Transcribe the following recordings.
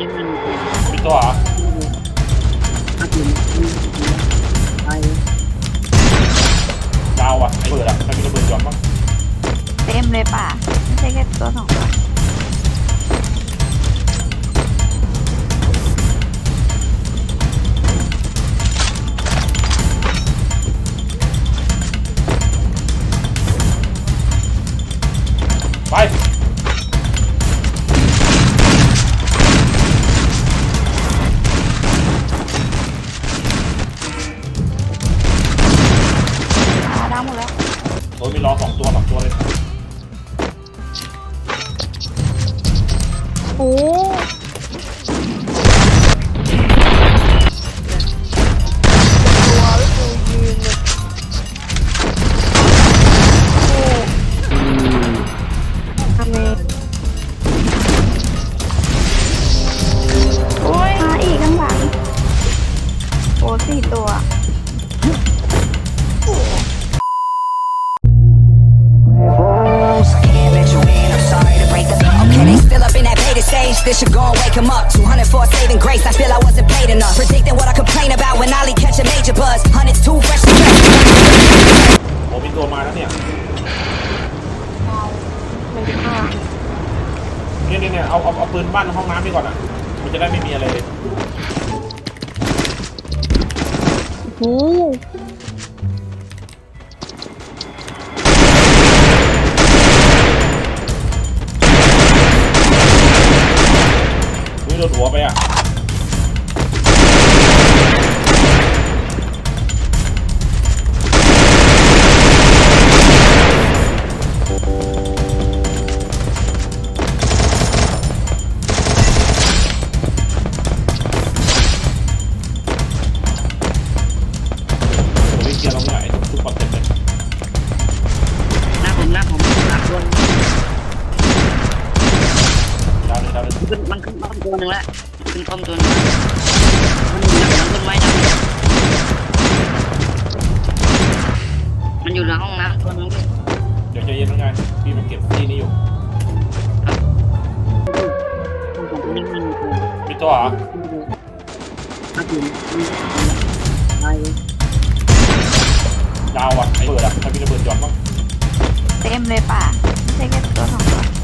นิ่งๆมีตัวเหรอถ้าถึงไปดาวอะไอ้เบิร์ดอะมันมีระเบิดหย่อมบ้างเต็มเลยป่ะไม่ใช่แค่ตัวสองตัว อสองตัวสองตัวเลยโอ้ตัวแล้วกูยืนเลยโอ้ทำไงโอ้ยมาอีกข้างหลังโอ้สี่ตัว This should go and wake 'em up. 200 for saving grace. I feel I wasn't paid enough. Predicting what I complain about when Ollie catch a major buzz. Hundreds too fresh to dress. โอ้มีตัวมาแล้วเนี่ยไม่ฆ่าเนี่ยเนี่ยเนี่ยเอาเอาเอาปืนบ้านห้องน้ำนี่ก่อนอะ มันจะได้ไม่มีอะไรเลย โอ้อุ้ยโด หนึ่งแล้วขึ้นต้นตัวหนึงมันอยู่หลังต้นไม้นะมันอยู่หลังห้องน้ำตัวหนึงพี่เดี๋ยวใจเย็นนะไงพี่มาเก็บที่นี้อยู่ผมนิ่งๆมีตัวเหรอถ้าถึงไปดาวอะไอ้เบิร์ดอะมันมีระเบิดหย่อนบ้างเต็มเลยป่ะไม่ใช่แค่ตัวสองตัว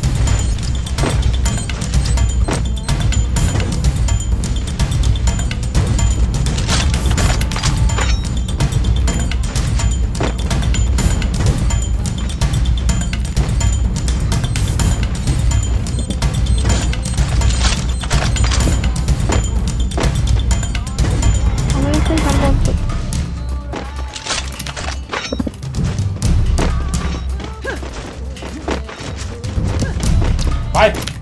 ไ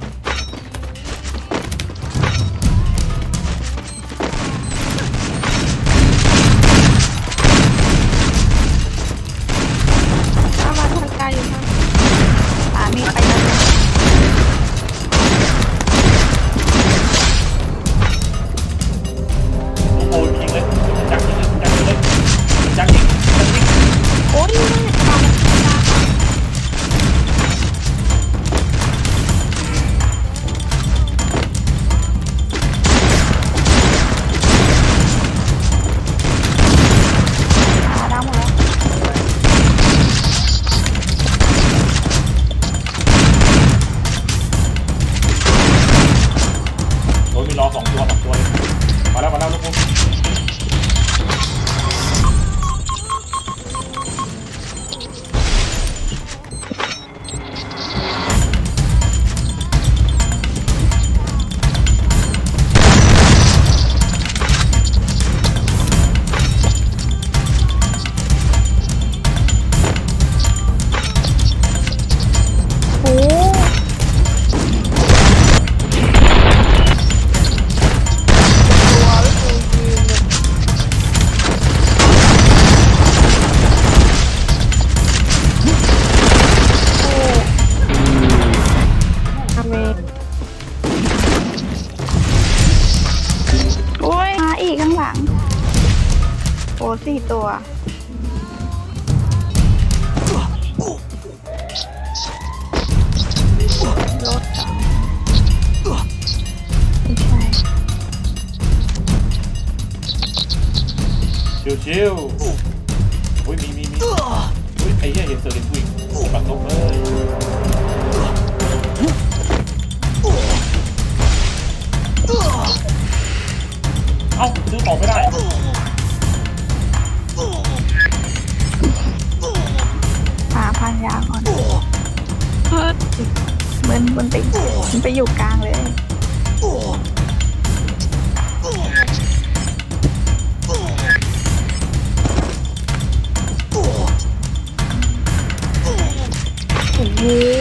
รอสองตัวสองตัวเลยมาแล้วมาแล้วลูกปุ๊บ โอ้สี่ตัว รถเหรอไม่ใช่ชิวชิอ้ยมีมีมีโอ้ยไอ้เหี้ยเห็นเสือเห็นผู้หญิงปักนกเลยเอ้าซื้อของไม่ได้ เบิ้ลบนไปมันไปอยู่กลางเลยโอ้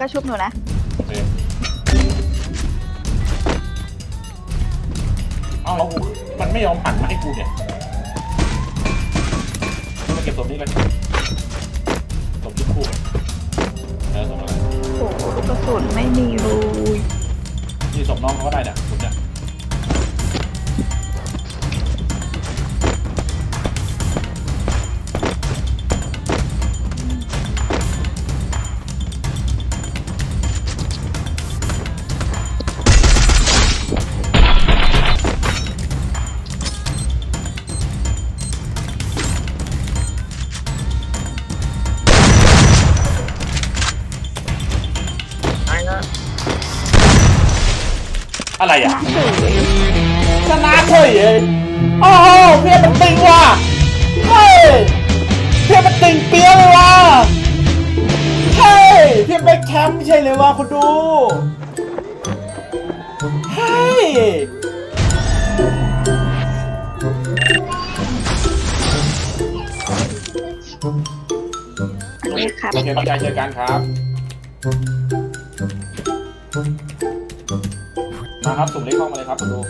ก็ตาก็ชุบหนูนะ โอเคเอ้าแล้วกูมันไม่ยอมหันมาให้กูเนี่ยกูมาเก็บศพนี้เลยศพที่คู่เออศพอะไรโอ้โหลูกกระสุนไม่มีรูนี่ศพน้องเขาก็ได้เนี่ยศพเนี่ย อะไรอะเฉยชนะเฉยเองโอ้โหเพียมันติงว่ะเฮ้ยเพียมันติงเปี้ยเลยว่ะเฮ้ยเพียไปแคมป์ใช่เลยว่ะคุณดูเฮ้ยอันนี้ครับโอเคพี่ชายเจอกันครับ นะครับสุ่มเลขห้องมาเลยครับคุณดู